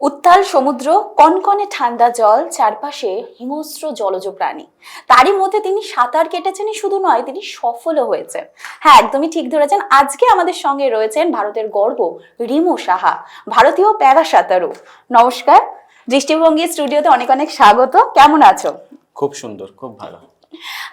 উত্তাল সমুদ্র, কনকনে ঠান্ডা জল, চারপাশে হিংস্র জলজ প্রাণী। তারই মধ্যে তিনি সাঁতার কেটেছেন শুধু নয়, তিনি সফলও হয়েছেন। হ্যাঁ একদমই ঠিক ধরেছেন। আজকে আমাদের সঙ্গে রয়েছেন ভারতের গর্ব রিমু সাহা, ভারতীয় প্যারা সাঁতারু। নমস্কার। দৃষ্টিভঙ্গি স্টুডিওতে অনেক অনেক স্বাগত। কেমন আছো? খুব সুন্দর, খুব ভালো।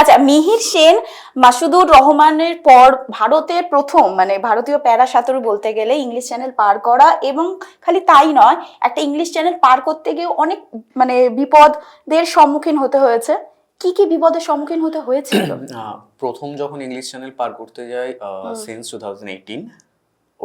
আচ্ছা মিহির সেন মাসুদুর রহমানের পর ভারতের প্রথম মানে ভারতীয় প্যারা সাঁতারু বলতে গেলে ইংলিশ চ্যানেল পার করা এবং খালি তাই নয় একটা ইংলিশ চ্যানেল পার করতে গিয়ে অনেক মানে বিপদের সম্মুখীন হতে হয়েছে। কি কি বিপদের সম্মুখীন হতে হয়েছিল প্রথম যখন ইংলিশ চ্যানেল পার করতে যাই সিন্স টু থাউজেন্ড এইটিন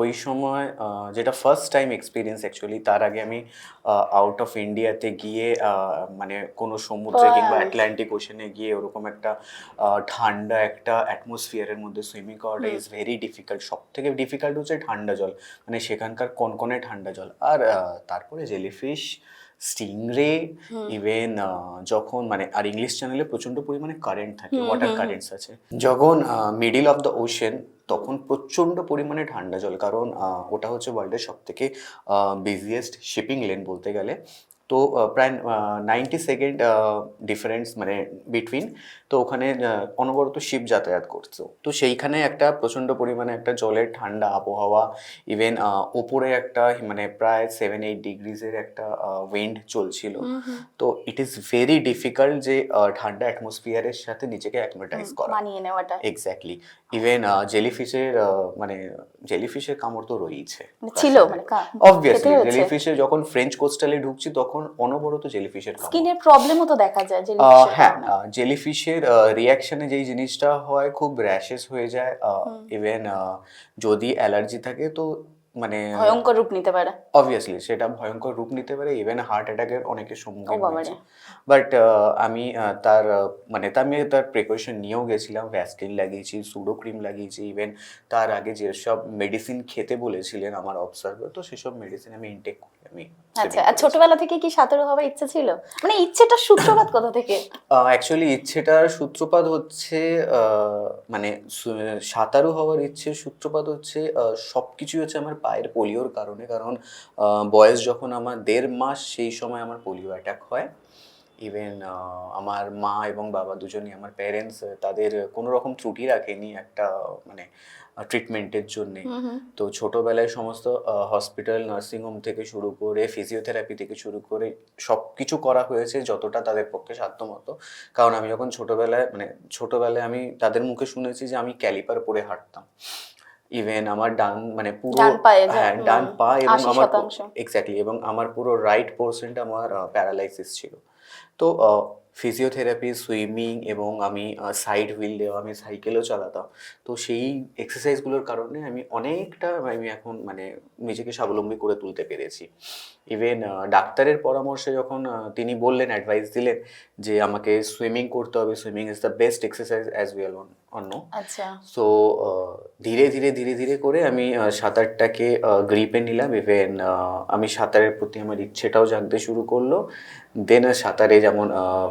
ওই সময় যেটা ফার্স্ট টাইম এক্সপিরিয়েন্স অ্যাকচুয়ালি তার আগে আমি আউট অফ ইন্ডিয়াতে গিয়ে মানে কোনো সমুদ্রে কিংবা অ্যাটলান্টিক ওশনে গিয়ে ওরকম একটা ঠান্ডা একটা অ্যাটমসফিয়ারের মধ্যে সুইমিং করাটা ইজ ভেরি ডিফিকাল্ট সব থেকে ডিফিকাল্ট হচ্ছে ঠান্ডা জল মানে সেখানকার কনকনে ঠান্ডা জল। আর তারপরে জেলিফিশ স্টিংরে ইভেন যখন মানে আর ইংলিশ চ্যানেলে প্রচণ্ড পরিমাণে কারেন্ট থাকে ওয়াটার। কারেন্টস আছে। যখন মিডিল অফ দ্য ওশেন তখন প্রচণ্ড পরিমাণে ঠান্ডা জল কারণ ওটা হচ্ছে ওয়ার্ল্ডের সব থেকে বিজিয়েস্ট শিপিং লেন বলতে গেলে। তো প্রায় নাইনটি সেকেন্ড ডিফারেন্স মানে বিটুইন তো ওখানে অনবরত শিপ যাতায়াত করতো তো সেইখানে একটা প্রচণ্ড পরিমাণে একটা জলের ঠান্ডা আবহাওয়া ইভেন ওপরে একটা মানে প্রায় সেভেন এইট ডিগ্রিজের একটা উইন্ড চলছিল। তো ইট ইজ ভেরি ডিফিকাল্ট যে ঠান্ডা অ্যাটমসফিয়ারের সাথে নিজেকে অ্যাকমেটাইজ করা। মানিয়ে নেওয়াটা। এক্স্যাক্টলি ইভেন জেলিফিশের মানে জেলিফিশের কামড় তো রয়েছে মানে ছিল মানে অবভিয়াসলি। জেলিফিশে যখন ফ্রেঞ্চ কোস্টালে ঢুকছি তখন অনবরত জেলিফিশের স্কিনের প্রবলেমও তো দেখা যায় হ্যাঁ জেলিফিশের রিয়াকশনে যেই জিনিসটা হয় খুব র্যাশেস হয়ে যায়। ইভেন যদি অ্যালার্জি থাকে তো মানে ভয়ঙ্কর রূপ নিতে পারে। অবভিয়াসলি সেটা ভয়ঙ্কর রূপ নিতে পারে ইভেন হার্ট অ্যাটাকের অনেকের সম্মুখীন হয়েছে। বাট আমি তার মানে তা আমি তার প্রিকশন নিয়েও গেছিলাম ভ্যাসলিন লাগিয়েছি সুডো ক্রিম লাগিয়েছি ইভেন তার আগে যেসব মেডিসিন খেতে বলেছিলেন আমার অবজার্ভার তো সেসব মেডিসিন আমি ইনটেক করি আমি আচ্ছা আর ছোটবেলা থেকে কি সাঁতারু হওয়ার ইচ্ছা ছিল? মানে ইচ্ছেটা সূত্রপাত কোথা থেকে? অ্যাকচুয়ালি ইচ্ছেটার সূত্রপাত হচ্ছে মানে সাঁতারু হওয়ার ইচ্ছের সূত্রপাত হচ্ছে সব কিছুই হচ্ছে আমার পায়ের পোলিওর কারণে কারণ বয়স যখন আমার দেড় মাস সেই সময় আমার পোলিও অ্যাটাক হয়। ইভেন আমার মা এবং বাবা দুজনই আমার প্যারেন্টস তাদের কোনো রকম ত্রুটি রাখেনি একটা মানে ট্রিটমেন্টের জন্যে। তো ছোটবেলায় সমস্ত হসপিটাল নার্সিংহোম থেকে শুরু করে ফিজিওথেরাপি থেকে শুরু করে সব কিছু করা হয়েছে যতটা তাদের পক্ষে সাধ্যমতো। কারণ আমি যখন ছোটবেলায় মানে ছোটবেলায় আমি তাদের মুখে শুনেছি যে আমি ক্যালিপার পরে হাঁটতাম। ইভেন আমার ডান মানে পুরো হ্যাঁ ডান পা এবং আমার। এক্স্যাক্টলি এবং আমার পুরো রাইট পোর্শনটা আমার প্যারালাইসিস ছিল। তো ফিজিওথেরাপি সুইমিং এবং আমি সাইড হুইল দেওয়া আমি সাইকেলও চালাতাম। তো সেই এক্সারসাইজগুলোর কারণে আমি অনেকটা আমি এখন মানে নিজেকে স্বাবলম্বী করে তুলতে পেরেছি। ইভেন ডাক্তারের পরামর্শে যখন তিনি বললেন অ্যাডভাইস দিলেন যে আমাকে সুইমিং করতে হবে swimming is the best exercise as well on অন্য। আচ্ছা। সো ধীরে ধীরে ধীরে ধীরে করে আমি সাঁতারটাকে গ্রিপে নিলাম। ইভেন আমি সাঁতারের প্রতি আমার ইচ্ছেটাও জাগতে শুরু করল। দেন সাঁতারে যেমন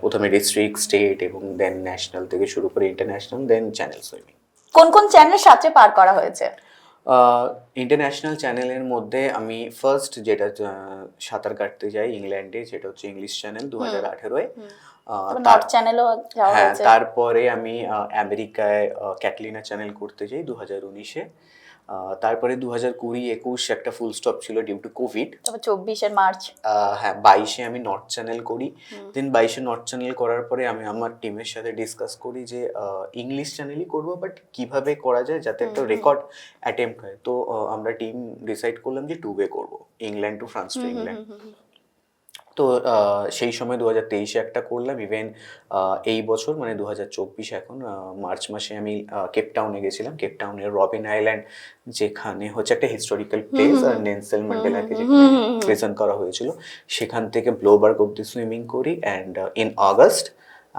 প্রথমে ডিস্ট্রিক্ট স্টেট এবং দেন ন্যাশনাল থেকে শুরু করে ইন্টারন্যাশনাল দেন চ্যানেল সুইমিং কোন কোন চ্যানেল সাথে পার করা হয়েছে? ইন্টারন্যাশনাল চ্যানেলের মধ্যে আমি ফার্স্ট যেটা সাঁতার কাটতে যাই ইংল্যান্ডে সেটা হচ্ছে ইংলিশ চ্যানেল দু হাজার আঠেরোয়। নর্থ চ্যানেলও যাওয়া হ্যাঁ হয়েছে? তারপরে আমি আমেরিকায় ক্যাটলিনা চ্যানেল করতে যাই দু হাজার উনিশে তারপরে দু হাজার কুড়ি একুশ একটা ফুল স্টপ ছিল ডিউ টু কোভিড তারপর চব্বিশের মার্চ। হ্যাঁ বাইশে আমি নর্থ চ্যানেল করি। দেন বাইশে নর্থ চ্যানেল করার পরে আমি আমার টিমের সাথে ডিসকাস করি যে ইংলিশ চ্যানেলই করব বাট কীভাবে করা যায় যাতে একটা রেকর্ড অ্যাটেম্প হয়। তো আমরা টিম ডিসাইড করলাম যে টু ওয়ে করব England to France to England তো সেই সময় দু হাজার তেইশে একটা করলাম ইভেন এই বছর মানে দু হাজার চব্বিশ এখন মার্চ মাসে আমি কেপটাউনে গেছিলাম। কেপটাউনের রবিন আইল্যান্ড যেখানে হচ্ছে একটা হিস্টোরিক্যাল প্লেস আর নেনসেল ম্যান্ডেলাকে যেখানে প্রেজেন্ট করা হয়েছিল। সেখান থেকে ব্লোবার্গ অব্দি সুইমিং করি অ্যান্ড ইন আগস্ট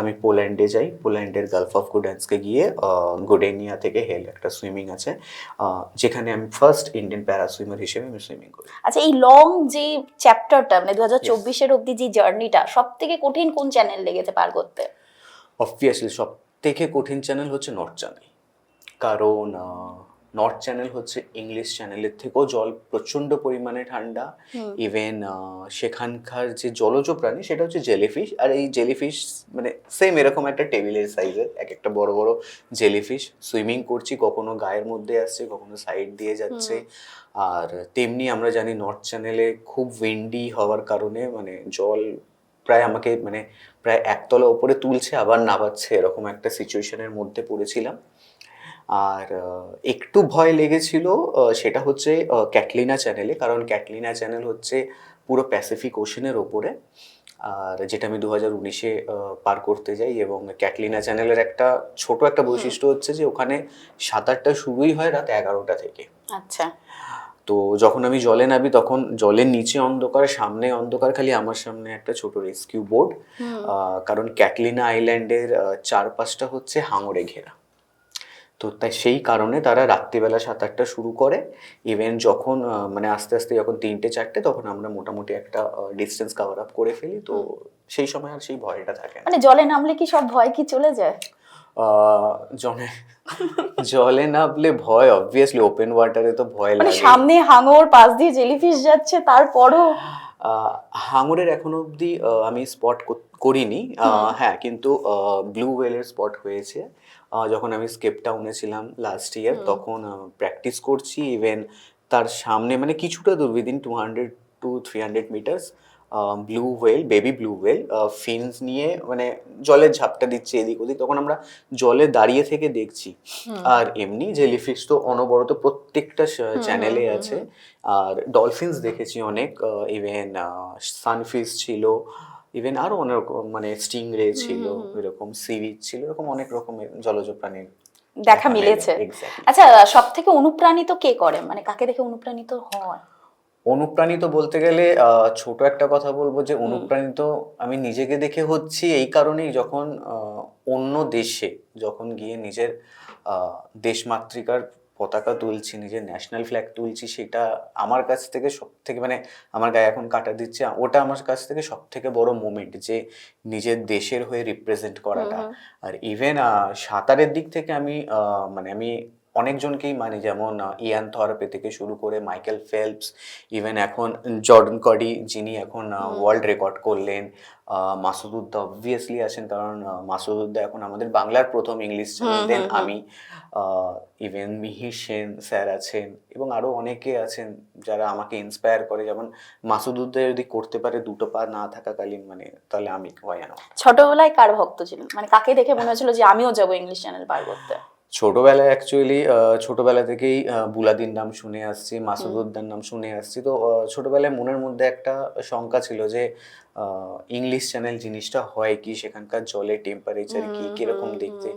আমি পোল্যান্ডে যাই। পোল্যান্ডের গালফ অফ গুডেন্সকে গিয়ে গুডেনিয়া থেকে হেল একটা সুইমিং আছে। যেখানে আমি ফার্স্ট ইন্ডিয়ান প্যারা সুইমার হিসেবে আমি সুইমিং করি। আচ্ছা এই লং যে চ্যাপ্টারটা মানে দু হাজার চব্বিশের অব্দি যে জার্নিটা সব থেকে কঠিন কোন চ্যানেল লেগেছে পার করতে? অবভিয়াসলি সব থেকে কঠিন চ্যানেল হচ্ছে নর্থ চ্যানেল কারণ নর্থ চ্যানেল হচ্ছে ইংলিশ চ্যানেলের থেকেও জল প্রচণ্ড পরিমাণে ঠান্ডা। ইভেন সেখানকার যে জলজ প্রাণী সেটা হচ্ছে জেলিফিশ আর এই জেলিফিশ মানে সেম এরকম একটা টেবিলের সাইজের এক একটা বড় বড় জেলিফিশ সুইমিং করছি কখনো গায়ের মধ্যে আসছে কখনো সাইড দিয়ে যাচ্ছে। আর তেমনি আমরা জানি নর্থ চ্যানেলে খুব উইন্ডি হওয়ার কারণে মানে জল প্রায় আমাকে মানে প্রায় একতলা ওপরে তুলছে আবার নাবাচ্ছে এরকম একটা সিচুয়েশনের মধ্যে পড়েছিলাম। আর একটু ভয় লেগেছিল সেটা হচ্ছে ক্যাটলিনা চ্যানেলে কারণ ক্যাটলিনা চ্যানেল হচ্ছে পুরো প্যাসিফিক ওশনের ওপরে। আর যেটা আমি দু হাজার উনিশে পার করতে যাই এবং ক্যাটলিনা চ্যানেলের একটা ছোট একটা বৈশিষ্ট্য হচ্ছে যে ওখানে সাঁতারটা শুরুই হয় রাত এগারোটা থেকে। আচ্ছা। তো যখন আমি জলে নামি তখন জলের নিচে অন্ধকার সামনে অন্ধকার খালি আমার সামনে একটা ছোট রেস্কিউ বোর্ড। কারণ ক্যাটলিনা আইল্যান্ডের চারপাশটা হচ্ছে হাঙরে ঘেরা। তো তাই সেই কারণে তারা রাত্রিবেলা সাঁতারটা শুরু করে। ইভেন যখন মানে আস্তে আস্তে যখন তিনটে চারটে তখন আমরা মোটামুটি একটা ডিস্টেন্স কভার আপ করে ফেলি। তো সেই সময় আর সেই ভয়টা থাকে মানে জলে নামলে কি সব ভয় কি চলে যায়? জলে জলে নামলে ভয় অবভিয়াসলি ওপেন ওয়াটারে তো ভয় মানে লাগে। সামনে হাঙর পাশ দিয়ে জেলিফিশ যাচ্ছে তারপরও হাঙরের এখনও অবধি আমি স্পট করিনি। হ্যাঁ কিন্তু ব্লু ওয়েলের স্পট হয়েছে। যখন আমি স্কেপ টাউনে ছিলাম লাস্ট ইয়ার তখন প্র্যাকটিস করছি। ইভেন তার সামনে মানে কিছুটা দূর within two hundred to three hundred metres blue whale baby blue whale fins নিয়ে মানে জলের ঝাপটা দিচ্ছে এদিক ওদিক। তখন আমরা জলে দাঁড়িয়ে থেকে দেখছি। আর এমনি জেলিফিশ তো অনবরত প্রত্যেকটা চ্যানেলে আছে। আর ডলফিনস দেখেছি অনেক ইভেন সানফিশ ছিল ইভেন আরও অনেক রকম মানে স্টিংরে ছিল এরকম সিভিচ ছিল এরকম অনেক রকমের জলজ প্রাণীর দেখা মিলেছে। আচ্ছা সব থেকে অনুপ্রাণিত কে করে? মানে কাকে দেখে অনুপ্রাণিত হয়? অনুপ্রাণিত বলতে গেলে ছোট একটা কথা বলব যে অনুপ্রাণিত আমি নিজেকে দেখে হচ্ছি এই কারণেই যখন অন্য দেশে যখন গিয়ে নিজের দেশমাতৃকার পতাকা তুলছি নিজের ন্যাশনাল ফ্ল্যাগ তুলছি সেটা আমার কাছ থেকে সব থেকে মানে আমার গায়ে এখন কাটা দিচ্ছে ওটা আমার কাছ থেকে সব থেকে বড় মোমেন্ট যে নিজের দেশের হয়ে রিপ্রেজেন্ট করাটা। আর ইভেন সাঁতারের দিক থেকে আমি মানে আমি অনেকজনকেই মানি যেমন ইয়ান থরাপে থেকে শুরু করে মাইকেল ফেলপস ইভেন এখন জর্ডন কডি যিনি এখন ওয়ার্ল্ড রেকর্ড করলেন মাসুদুদ্দা অবভিয়াসলি আছেন কারণ মাসুদুদ্দা এখন আমাদের বাংলার প্রথম ইংলিশ চ্যানেল দেন আমি ইভেন মিহির সেন স্যার আছেন এবং আরও অনেকে আছেন যারা আমাকে ইন্সপায়ার করে। যেমন মাসুদুদ্দা যদি করতে পারে দুটো পা না থাকাকালীন মানে তাহলে আমি হয় ছোটবেলায় কার ভক্ত ছিলেন? মানে কাকে দেখে মনে হয়েছিল যে আমিও যাব ইংলিশ চ্যানেল পার করতে ছোটবেলায় অ্যাকচুয়ালি ছোটবেলা থেকেই আহ, বুলাদির নাম শুনে আসছি মাসুদ মাসুদুদ্দার নাম শুনে আসছি। তো ছোটবেলায় মনের মধ্যে একটা শঙ্কা ছিল যে ইংলিশ চ্যানেল জিনিসটা হয় কি? সেখানকার জলের টেম্পারেচার কি? কীরকম দেখতে?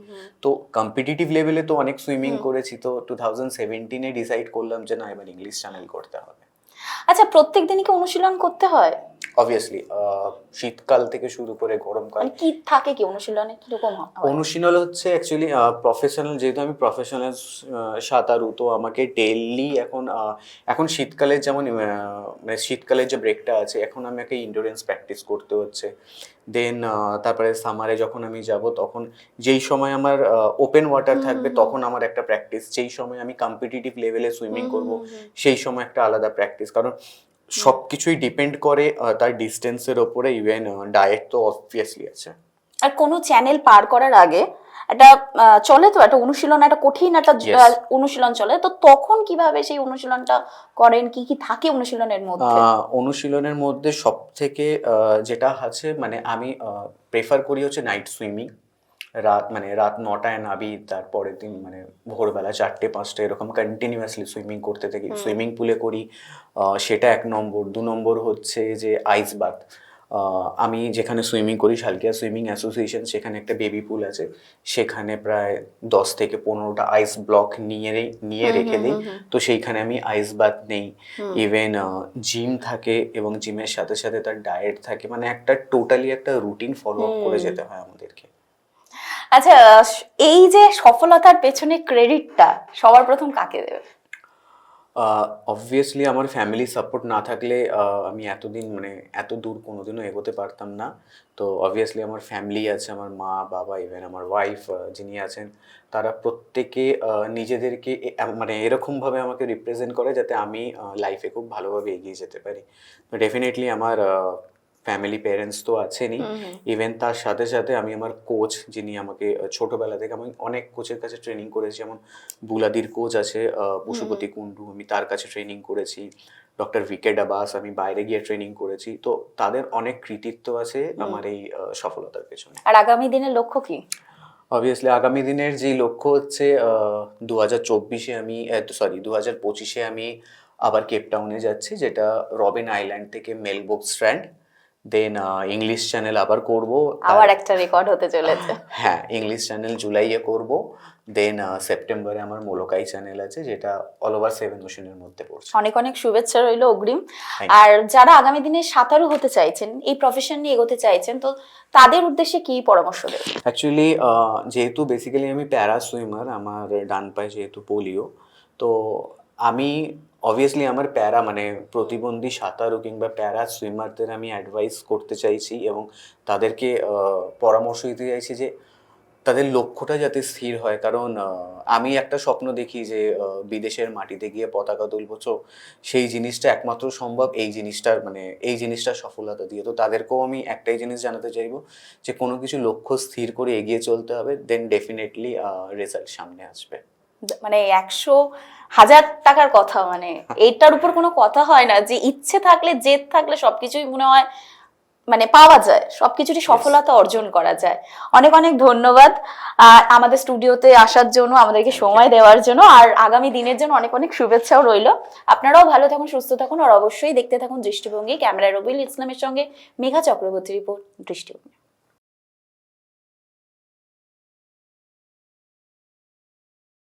তো কম্পিটিটিভ লেভেলে তো অনেক সুইমিং করেছি। তো টু থাউজেন্ড সেভেন্টিনে ডিসাইড করলাম যে না এবার ইংলিশ চ্যানেল করতে হবে। আচ্ছা প্রত্যেক দিনই কি অনুশীলন করতে হয়? অবভিয়াসলি শীতকাল থেকে শুরু করে গরমকাল। মানে কি থাকে কি? অনুশীলনে কীরকম অনুশীলন হচ্ছে অ্যাকচুয়ালি প্রফেশনাল যেহেতু আমি প্রফেশনাল সাঁতারু তো আমাকে ডেইলি এখন এখন শীতকালের যেমন মানে শীতকালের যে ব্রেকটা আছে এখন আমাকে ইন্ডোরেন্স প্র্যাকটিস করতে হচ্ছে। দেন তারপরে সামারে যখন আমি যাব তখন যেই সময় আমার ওপেন ওয়াটার থাকবে তখন আমার একটা প্র্যাকটিস যেই সময় আমি কম্পিটিটিভ লেভেলে সুইমিং করব সেই সময় একটা আলাদা প্র্যাকটিস কারণ সব কিছুই ডিপেন্ড করে তার ডিস্টেন্সের ওপরে ইভেন ডায়েট তো অবভিয়াসলি আছে। আর কোনো চ্যানেল পার করার আগে একটা চলে তো একটা অনুশীলন একটা কঠিন একটা অনুশীলন চলে। তো তখন কীভাবে সেই অনুশীলনটা করেন? কি কি থাকে অনুশীলনের মধ্যে? অনুশীলনের মধ্যে সব থেকে যেটা আছে মানে আমি প্রেফার করি হচ্ছে নাইট সুইমিং রাত মানে রাত নটায় নাবি তারপরের দিন মানে ভোরবেলা চারটে পাঁচটা এরকম কন্টিনিউয়াসলি সুইমিং করতে থাকি। সুইমিং পুলে করি। সেটা এক নম্বর। দু নম্বর হচ্ছে যে আইস বাথ আমি যেখানে সুইমিং করি শালকিয়া সুইমিং অ্যাসোসিয়েশন সেখানে একটা বেবি পুল আছে। সেখানে প্রায় দশ থেকে পনেরোটা আইস ব্লক নিয়ে নিয়ে রেখে দিই। তো সেইখানে আমি আইস বাথ নেই। ইভেন জিম থাকে এবং জিমের সাথে সাথে তার ডায়েট থাকে। মানে একটা টোটালি একটা রুটিন ফলো আপ করে যেতে হয় আমাদেরকে। আচ্ছা এই যে সফলতার পেছনে ক্রেডিটটা সবার প্রথম কাকে দেবে? অবভিয়াসলি আমার ফ্যামিলি সাপোর্ট না থাকলে আমি এতদিন মানে এত দূর কোনোদিনও এগোতে পারতাম না। তো অবভিয়াসলি আমার ফ্যামিলি আছে, আমার মা, বাবা ইভেন আমার ওয়াইফ যিনি আছেন, তারা প্রত্যেকে নিজেদেরকে মানে এরকমভাবে আমাকে রিপ্রেজেন্ট করে যাতে আমি লাইফে খুব ভালোভাবে এগিয়ে যেতে পারি। ডেফিনেটলি আমার ফ্যামিলি প্যারেন্টস তো আছেনই। ইভেন তার সাথে সাথে আমি আমার কোচ যিনি আমাকে ছোটবেলা থেকে আমি অনেক কোচের কাছে ট্রেনিং করেছি যেমন বুলাদির কোচ আছে পশুপতি কুন্ডু আমি তার কাছে ট্রেনিং করেছি। ডক্টর ভিকে ডাবাস আমি বাইরে গিয়ে ট্রেনিং করেছি। তো তাদের অনেক কৃতিত্ব আছে আমার এই সফলতার পেছনে। আর আগামী দিনের লক্ষ্য কি? অবভিয়াসলি আগামী দিনের যে লক্ষ্য হচ্ছে দু হাজার চব্বিশে আমি সরি দু হাজার পঁচিশে আমি আবার কেপটাউনে যাচ্ছি যেটা রবিন আইল্যান্ড থেকে Melkbos strand then English channel আবার করব আবার একটা রেকর্ড হতে চলেছে। হ্যাঁ ইংলিশ চ্যানেল জুলাইয়ে করব। দেন সেপ্টেম্বরে আমার মোলোকাই চ্যানেল আছে যেটা অল ওভার সেভেন ওশনের মধ্যে পড়ছে। অনেক অনেক শুভেচ্ছা রইল অগ্রিম। আর যারা আগামী দিনে সাঁতারু হতে চাইছেন এই প্রফেশন নিয়ে এগোতে চাইছেন তো তাদের উদ্দেশ্যে কি পরামর্শ দেবেন? অ্যাকচুয়ালি যেহেতু বেসিক্যালি আমি প্যারা সুইমার আমার ডান পায়ে যেহেতু পোলিও তো আমি অবভিয়াসলি আমার প্যারা মানে প্রতিবন্ধী সাঁতারু কিংবা প্যারা সুইমারদের আমি অ্যাডভাইস করতে চাইছি এবং তাদেরকে পরামর্শ দিতে চাইছি যে তাদের লক্ষ্যটা যাতে স্থির হয়। কারণ আমি একটা স্বপ্ন দেখি যে বিদেশের মাটিতে গিয়ে পতাকা তুলবো। তো সেই জিনিসটা একমাত্র সম্ভব এই জিনিসটার মানে এই জিনিসটার সফলতা দিয়ে। তো তাদেরকেও আমি একটাই জিনিস জানাতে চাইব যে, কোনো কিছু লক্ষ্য স্থির করে এগিয়ে চলতে হবে দেন ডেফিনেটলি রেজাল্ট সামনে আসবে। মানে একশো হাজার টাকার কথা মানে এটার উপর কোনো কথা হয় না। যে ইচ্ছে থাকলে জেদ থাকলে সবকিছুই মনে হয় মানে পাওয়া যায়। সবকিছুরই সফলতা অর্জন করা যায়। অনেক অনেক ধন্যবাদ আর আমাদের স্টুডিওতে আসার জন্য আমাদেরকে সময় দেওয়ার জন্য আর আগামী দিনের জন্য অনেক অনেক শুভেচ্ছাও রইল। আপনারাও ভালো থাকুন সুস্থ থাকুন আর অবশ্যই দেখতে থাকুন দৃষ্টিভঙ্গি। ক্যামেরা রবিউল ইসলামের সঙ্গে মেঘা চক্রবর্তী রিপোর্ট দৃষ্টিভঙ্গি।